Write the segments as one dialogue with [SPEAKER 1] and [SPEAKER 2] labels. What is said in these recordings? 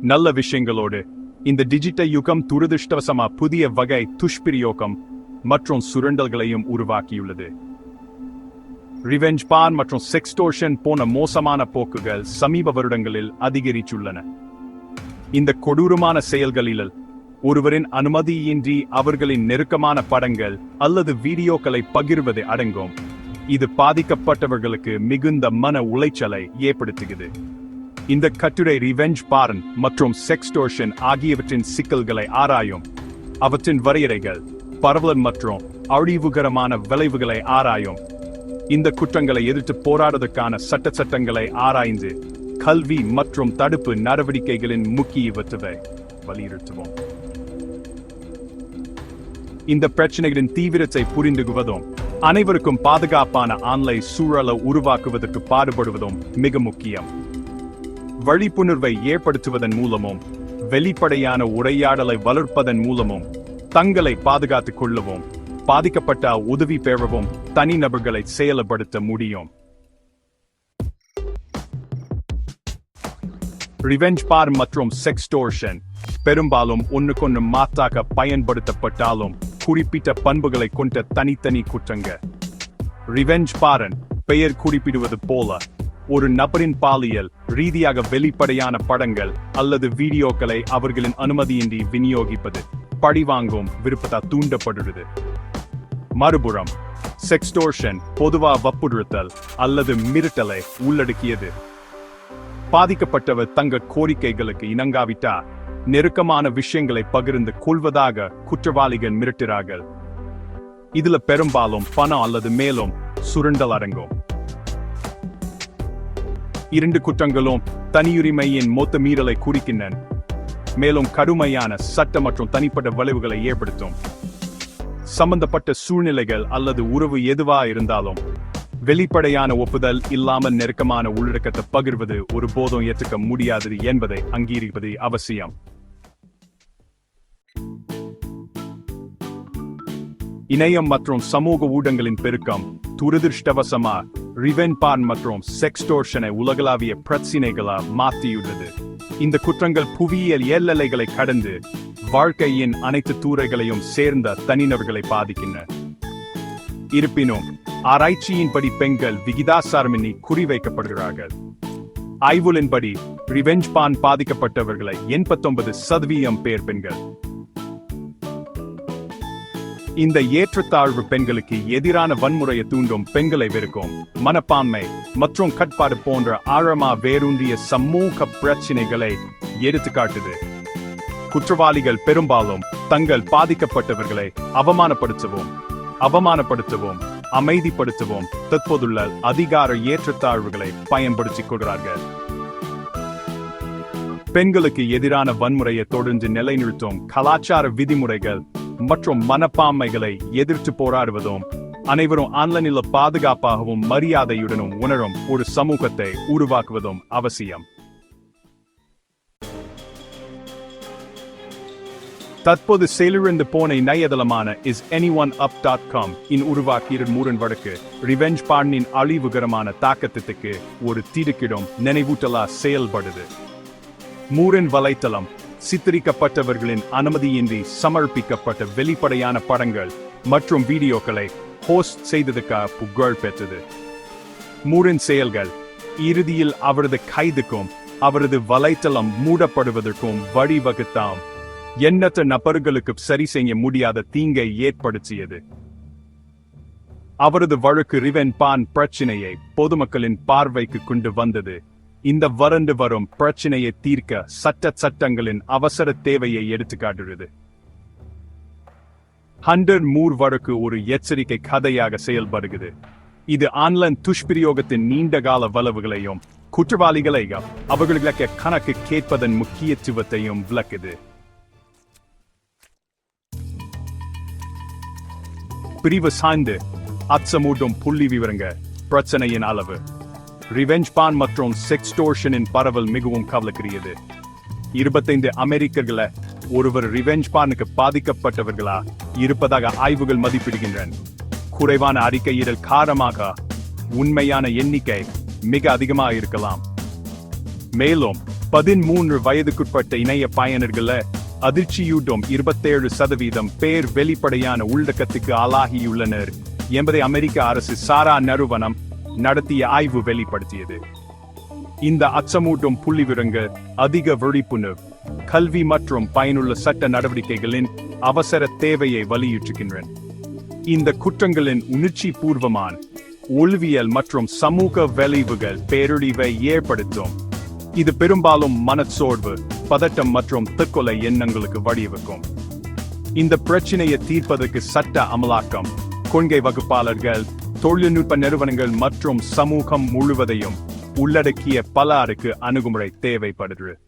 [SPEAKER 1] நல்ல விஷயங்களோடு இந்த டிஜிட்டல் யுகம் துரதிருஷ்டவசமா புதிய வகை துஷ்பிரயோகம் மற்றும் சுரண்டல்களையும் உருவாக்கியுள்ளது. ரிவெஞ்ச் பான் மற்றும் செக்ஸ்டோஷன் போன மோசமான போக்குகள் சமீப வருடங்களில் அதிகரித்துள்ளன. இந்த கொடூரமான செயல்களில் ஒருவரின் அனுமதியின்றி அவர்களின் நெருக்கமான படங்கள் அல்லது வீடியோக்களை பகிர்வது அடங்கும். இது பாதிக்கப்பட்டவர்களுக்கு மிகுந்த மன உளைச்சலை ஏற்படுத்துகிறது. இந்த கட்டுரை ரிவெஞ்ச் பாரன் மற்றும் செக்ஸ்டோர்ஷன் ஆகியவற்றின் சிக்கல்களை ஆராயும். அவற்றின் வரையறைகள் பரவல் மற்றும் அழிவுகரமான விளைவுகளை ஆராயும். இந்த குற்றங்களை எதிர்த்து போராடுவதற்கான சட்ட சட்டங்களை ஆராய்ந்து கல்வி மற்றும் தடுப்பு நடவடிக்கைகளின் முக்கியத்துவத்தை வலியுறுத்துவோம். இந்த பிரச்சனைகளின் தீவிரத்தை புரிந்துகுவதும் அனைவருக்கும் பாதுகாப்பான ஆன்லைன் சூழலை உருவாக்குவதற்கு பாடுபடுவதும் மிக முக்கியம். விழிப்புணர்வை ஏற்படுத்துவதன் மூலமும் வெளிப்படையான உரையாடலை வளர்ப்பதன் மூலமும் தங்களை பாதுகாத்துக் கொள்ளவும். பாதிக்கப்பட்ட உதவி பெறவும் தனிநபர்களை செயல்படுத்த முடியும். ரிவெஞ்ச் பார் மற்றும் செக்ஸ்டோர்ஷன் பெரும்பாலும் ஒன்றுக்கொன்று மாத்தாக பயன்படுத்தப்பட்டாலும் குறிப்பிட்ட பண்புகளை கொண்ட தனித்தனி குற்றங்க ரிவெஞ்ச் பாரன் பெயர் குறிப்பிடுவது போல ஒரு நபரின் பாலியல் ரீதியாக வெளிப்படையான படங்கள் அல்லது வீடியோக்களை அவர்களின் அனுமதியின்றி விநியோகிப்பது பழிவாங்கும் விருப்பத்தா தூண்டப்படுகிறது. மறுபுறம் செக்ஸ்டோர்ஷன் பொதுவா வப்புறுத்தல் அல்லது மிரட்டலை உள்ளடக்கியது. பாதிக்கப்பட்டவர் தங்க கோரிக்கைகளுக்கு இணங்காவிட்டா நெருக்கமான விஷயங்களை பகிர்ந்து கொள்வதாக குற்றவாளிகள் மிரட்டுறார்கள் இதுல பெரும்பாலும் பணம் அல்லது மேலும் சுரண்டல் அடங்கும் இரண்டு குற்றங்களும் தனியுரிமையின் மொத்த மீறலை குறிக்கின்றன. மேலும் கடுமையான சட்ட மற்றும் தனிப்பட்ட விளைவுகளை ஏற்படுத்தும். சம்பந்தப்பட்ட சூழ்நிலைகள் அல்லது உறவு எதுவா இருந்தாலும் வெளிப்படையான ஒப்புதல் இல்லாமல் நெருக்கமான உள்ளடக்கத்தை பகிர்வது ஒரு போதும் ஏற்றுக்க முடியாதது என்பதை அங்கீகரிப்பது அவசியம். இணையம் மற்றும் சமூக ஊடகங்களின் பெருக்கம் துரதிருஷ்டவசமா ரிவென் பான் மற்றும் செக்ஸ்டோர்ஷனை உலகளாவிய பிரச்சினைகளா மாற்றியுள்ளது இந்த குற்றங்கள் புவியியல் எல்லைகளை கடந்து வாழ்க்கையின் அனைத்து தூரைகளையும் சேர்ந்த தனிநபர்களை பாதிக்கின்றன. இருப்பினும் ஆராய்ச்சியின்படி பெண்கள் விகிதாசாரமின்றி குறிவைக்கப்படுகிறார்கள். ஆய்வுகளின்படி ரிவெஞ்ச் பான் பாதிக்கப்பட்டவர்களை எண்பத்தொன்பது சதவீதம் பேர் பெண்கள். இந்த ஏற்றத்தாழ்வு பெண்களுக்கு எதிரான வன்முறையை தூண்டும் பெண்களை வெறுக்கும். மனப்பான்மை மற்றும் கட்பாடு போன்ற ஆழமா வேரூன்றிய சமூக பிரச்சினைகளை எடுத்துக்காட்டுது. குற்றவாளிகள் பெரும்பாலும் தங்கள் பாதிக்கப்பட்டவர்களை அவமானப்படுத்தவும் அவமானப்படுத்தவும் அமைதிப்படுத்தவும் தற்போதுள்ள அதிகார ஏற்றத்தாழ்வுகளை பயன்படுத்திக் கொள்கிறார்கள். பெண்களுக்கு எதிரான வன்முறையை தொடர்ந்து நிலைநிறுத்தும் கலாச்சார விதிமுறைகள் மற்றும் மனப்பான்மைகளை எதிர்த்து போராடுவதும் அனைவரும் ஆன்லைனில் பாதுகாப்பாகவும் மரியாதையுடனும் உணரும் ஒரு சமூகத்தை உருவாக்குவதும் அவசியம். தற்போது செயலிழந்து போன இணையதளமான is anyone up dot com இன் உருவாக்கிய மூரன் வழக்கு ரிவெஞ்ச் பாண்டின் அழிவுகரமான தாக்கத்திற்கு ஒரு திடுக்கிடும் நினைவூட்டலா செயல்படுது. மூரன் வலைத்தளம் சித்தரிக்கப்பட்டவர்களின் அனுமதியின்றி சமர்ப்பிக்கப்பட்ட வெளிப்படையான படங்கள் மற்றும் வீடியோக்களை ஹோஸ்ட் செய்ததுக்காக புகழ் பெற்றது. மூரின் செயல்கள் இறுதியில் அவரது கைதுக்கும் அவரது வலைத்தளம் மூடப்படுவதற்கும் வழிவகுத்தாம். எண்ணற்ற நபர்களுக்கு சரி செய்ய முடியாத தீங்கை ஏற்படுத்தியது. அவரது வழக்கு ரிவென் பான் பிரச்சினையை பொதுமக்களின் பார்வைக்கு கொண்டு வந்தது. இந்த வறண்டு வரும் பிரச்சனையை தீர்க்க சட்ட சட்டங்களின் அவசர தேவையை எடுத்துக்காட்டுகிறது. ஹண்டர் மூர் வழக்கு ஒரு எச்சரிக்கை கதையாக செயல்படுகிறது. இது ஆன்லைன் துஷ்பிரயோகத்தின் நீண்டகால வளவுகளையும் குற்றவாளிகளையும் அவர்களுக்கு கணக்கு கேட்பதன் முக்கியத்துவத்தையும் விளக்குது. பிரிவு சாய்ந்து அச்சமூட்டும் புள்ளி விவரங்க பிரச்சனையின் அளவு. ரிவெஞ்ச் பான் மற்றும் செக்ஸ்டோர்ஷனின் பரவல் மிகவும் கவலைக்குரியது. இருபத்தைந்து அமெரிக்கர்களை ஒருவர் ரிவெஞ்ச் பானுக்கு பாதிக்கப்பட்டவர்களா இருப்பதாக ஆய்வுகள் மதிப்பிடுகின்றன. குறைவான அறிக்கையிடல் காரணமாக உண்மையான எண்ணிக்கை மிக அதிகமாக இருக்கலாம். மேலும் பதிமூன்று வயதுக்குட்பட்ட இணைய பயனர்கள அதிர்ச்சியூட்டும் இருபத்தேழு சதவீதம் பேர் வெளிப்படையான உள்ளடக்கத்துக்கு ஆளாகியுள்ளனர் என்பதை அமெரிக்க அரசு சாரா நிறுவனம் நடத்திய ஆய்வு வெளிப்படுத்தியது. இந்த அச்சமூட்டும் புள்ளிவிவரங்கள் அதிக விழிப்புணர்வு கல்வி மற்றும் பயனுள்ள சட்ட நடவடிக்கைகளின் அவசர தேவையை வலியுறுத்துகின்றன. இந்த குற்றங்களின் உணர்ச்சி பூர்வமான ஒழுவியல் மற்றும் சமூக விளைவுகள் பேரழிவை ஏற்படுத்தும். இது பெரும்பாலும் மனச்சோர்வு பதட்டம் மற்றும் தற்கொலை எண்ணங்களுக்கு வழிவகுக்கும். இந்த பிரச்சனையை தீர்ப்பதற்கு சட்ட அமலாக்கம் கொள்கை வகுப்பாளர்கள் தொழில்நுட்ப நிறுவனங்கள் மற்றும் சமூகம் முழுவதையும் உள்ளடக்கிய பலருக்கு அணுகுமுறை தேவைப்படுகிறது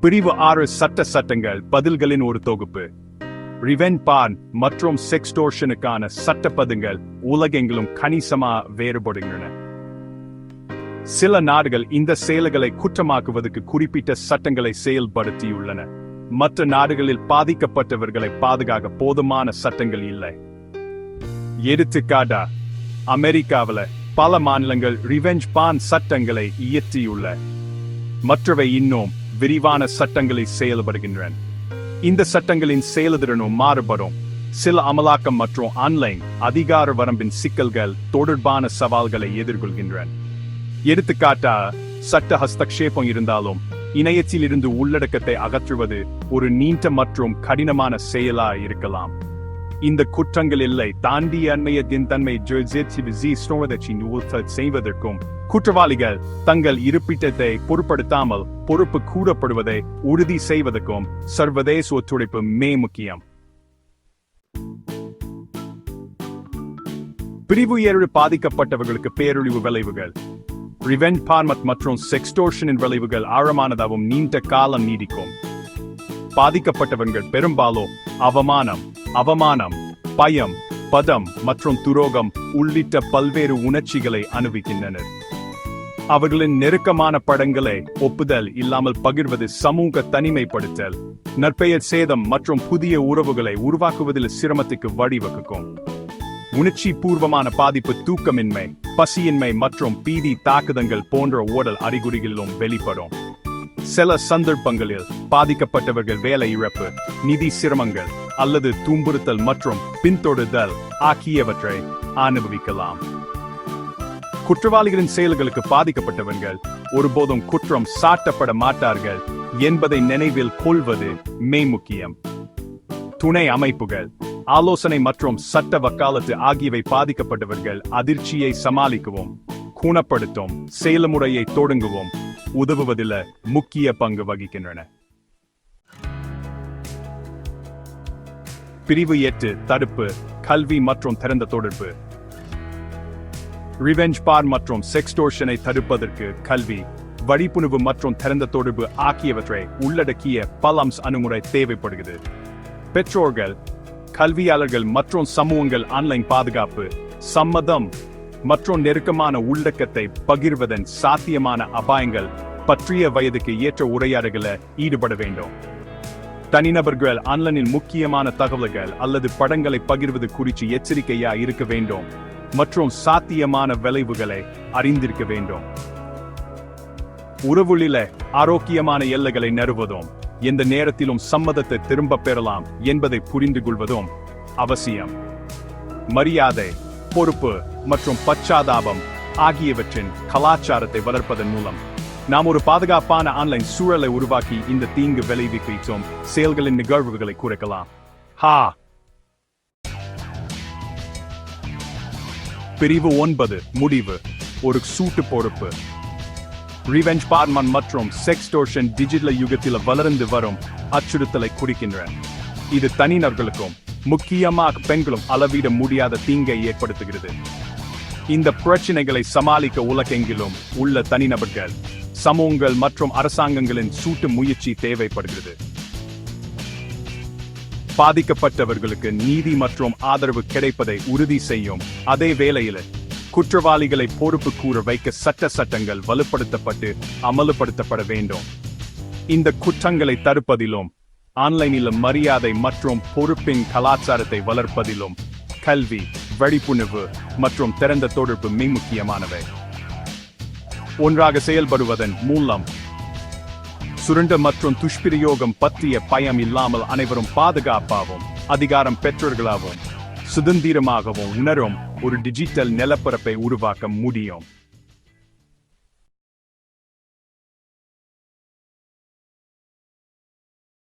[SPEAKER 1] பிரிவு ஆறு சட்ட சட்டங்கள் பதில்களின் ஒரு தொகுப்பு. ரிவென் பான் மற்றும் செக்ஸ்டோர்ஷனுக்கான சட்டப்பதங்கள் உலகெங்கிலும் கணிசமா வேறுபடுகின்றன. சில நாடுகள் இந்த செயல்களை குற்றமாக்குவதற்கு குறிப்பிட்ட சட்டங்களை செயல்படுத்தியுள்ளன. மற்ற நாடுகளில் பாதிக்கப்பட்டவர்களை பாதுகாக்க போதுமான சட்டங்கள் இல்லை. எடுத்துக்காட்டா அமெரிக்காவில பல மாநிலங்கள் ரிவெஞ்ச் பான் சட்டங்களை இயற்றியுள்ள. மற்றவை இன்னும் விரிவான சட்டங்களை செயல்படுகின்றன. இந்த சட்டங்களின் செயல்திறனும் மாறுபடும். சில அமலாக்கம் மற்றும் ஆன்லைன் அதிகார வரம்பின் சிக்கல்கள் தொடர்பான சவால்களை எதிர்கொள்கின்றன. எடுத்துக்காட்டா சட்ட ஹஸ்தக்ஷேபம் இருந்தாலும் இணையத்தில் இருந்து உள்ளடக்கத்தை அகற்றுவது ஒரு நீண்ட மற்றும் கடினமான செயலா இருக்கலாம். இந்த குற்றங்கள் இல்லை. தாண்டி அண்மையத்தின் தன்மை செய்வதற்கும் குற்றவாளிகள் தங்கள் இருப்பிட்டத்தை பொருட்படுத்தாமல் பொறுப்பு கூறப்படுவதை உறுதி செய்வதற்கும் சர்வதேச ஒத்துழைப்பு மே முக்கியம். பிரிவு ஏழு பாதிக்கப்பட்டவர்களுக்கு பேரழிவு விளைவுகள். ரிவெஞ்ச் பார்மத் மற்றும் செக்ஸ்டோர்ஷனின் விளைவுகள் ஆழமானதாகவும் நீண்ட காலம் நீடிக்கும். பாதிக்கப்பட்டவர்கள் பெரும்பாலும் அவமானம் அவமானம் பயம் பதம் மற்றும் துரோகம் உள்ளிட்ட பல்வேறு உணர்ச்சிகளை அனுபவிக்கின்றனர். அவர்களின் நெருக்கமான படங்களை ஒப்புதல் இல்லாமல் பகிர்வது சமூக தனிமைப்படுத்தல் நற்பெயர் சேதம் மற்றும் புதிய உறவுகளை உருவாக்குவதில் சிரமத்துக்கு வழிவகுக்கும். உணர்ச்சி பூர்வமான பாதிப்பு தூக்கமின்மை பசியின்மை மற்றும் பீதி தாக்குதங்கள் போன்ற ஓடல் அறிகுறிகளிலும் வெளிப்படும். சில சந்தர்ப்பங்களில் பாதிக்கப்பட்டவர்கள் வேலை இழப்பு நிதி சிரமங்கள் அல்லது துன்புறுத்தல் மற்றும் பின்தொடர்தல் ஆகியவற்றை அனுபவிக்கலாம். குற்றவாளிகளின் செயல்களுக்கு பாதிக்கப்பட்டவர்கள் ஒருபோதும் குற்றம் சாட்டப்பட மாட்டார்கள் என்பதை நினைவில் கொள்வது மே முக்கியம். துணை அமைப்புகள் ஆலோசனை மற்றும் சட்ட வக்காலத்து ஆகியவை பாதிக்கப்பட்டவர்கள் அதிர்ச்சியை சமாளிக்கவும் குணப்படுத்தும் செயல்முறையை தொடங்குவோம் உதவுவதில் முக்கிய பங்கு வகிக்கின்றன. பிரிவு எட்டு தடுப்பு கல்வி மற்றும் திறந்த தொடர்பு. ரிவெஞ்ச் பார் மற்றும் செக்ஸ்டோர்ஷனை தடுப்பதற்கு கல்வி வழிப்புணர்வு மற்றும் திறந்த தொடர்பு ஆகியவற்றை உள்ளடக்கிய பலம்ஸ் அணுகுமுறை தேவைப்படுகிறது. பெற்றோர்கள் கல்வியாளர்கள் மற்றும் சமூகங்கள் ஆன்லைன் பாதுகாப்பு சம்மதம் மற்றும் நெருக்கமான உள்ளடக்கத்தை பகிர்வதன் சாத்தியமான அபாயங்கள் பற்றிய வயதுக்கு ஏற்ற உரையாடுகளை ஈடுபட வேண்டும். தனிநபர்கள் ஆன்லைனில் முக்கியமான தகவல்கள் அல்லது படங்களை பகிர்வது குறித்து எச்சரிக்கையா இருக்க வேண்டும் மற்றும் சாத்தியமான விளைவுகளை அறிந்திருக்க வேண்டும். உறவுகளில ஆரோக்கியமான எல்லைகளை நிறுவதும் எந்த நேரத்திலும் சம்மதத்தை திரும்ப பெறலாம் என்பதை புரிந்து கொள்வதும் அவசியம். மரியாதை பொறுப்பு மற்றும் பச்சாதாபம் ஆகியவற்றின் கலாச்சாரத்தை வளர்ப்பதன் மூலம் நாம் ஒரு பாதுகாப்பான ஆன்லைன் சூழலை உருவாக்கி இந்த தீங்கு விளைவிக்கும் செயல்களின் நிகழ்வுகளை குறைக்கலாம். ஹா! பிரிவு ஒன்பது முடிவு. ஒரு சூட்டு பொறுப்பு. ரிவெஞ்ச் பார்மன் மற்றும் செக்ஸ்டோர்ஷன் டிஜிட்டல் யுகத்தில் வளர்ந்து வரும் அச்சுறுத்தலை குறிக்கின்றன. இது தனிநபர்களுக்கும் முக்கியமாக பெண்களும் அளவிட முடியாத தீங்கை ஏற்படுத்துகிறது. இந்த பிரச்சனைகளை சமாளிக்க உலகெங்கிலும் உள்ள தனிநபர்கள் சமூகங்கள் மற்றும் அரசாங்கங்களின் சூட்டு முயற்சி தேவைப்படுகிறது. பாதிக்கப்பட்டவர்களுக்கு நீதி மற்றும் ஆதரவு கிடைப்பதை உறுதி செய்யும் அதே வேளையில் குற்றவாளிகளை பொறுப்பு கூற வைக்க சட்ட சட்டங்கள் வலுப்படுத்தப்பட்டு அமலுப்படுத்தப்பட வேண்டும். இந்த குற்றங்களை தடுப்பதிலும் ஆன்லைனில் மரியாதை மற்றும் பொறுப்பின் கலாச்சாரத்தை வளர்ப்பதிலும் கல்வி வெடிப்புணர்வு மற்றும் திறந்த தொடர்பு மிக முக்கியமானவை. ஒன்றாக செயல்படுவதன் மூலம் சுரண்ட மற்றும் துஷ்பிரயோகம் பற்றிய பயம் இல்லாமல் அனைவரும் பாதுகாப்பாகவும் அதிகாரம் பெற்றோர்களாகவும் சுதந்திரமாகவும் உணரும் ஒரு டிஜிட்டல் நிலப்பரப்பை உருவாக்க முடியும்.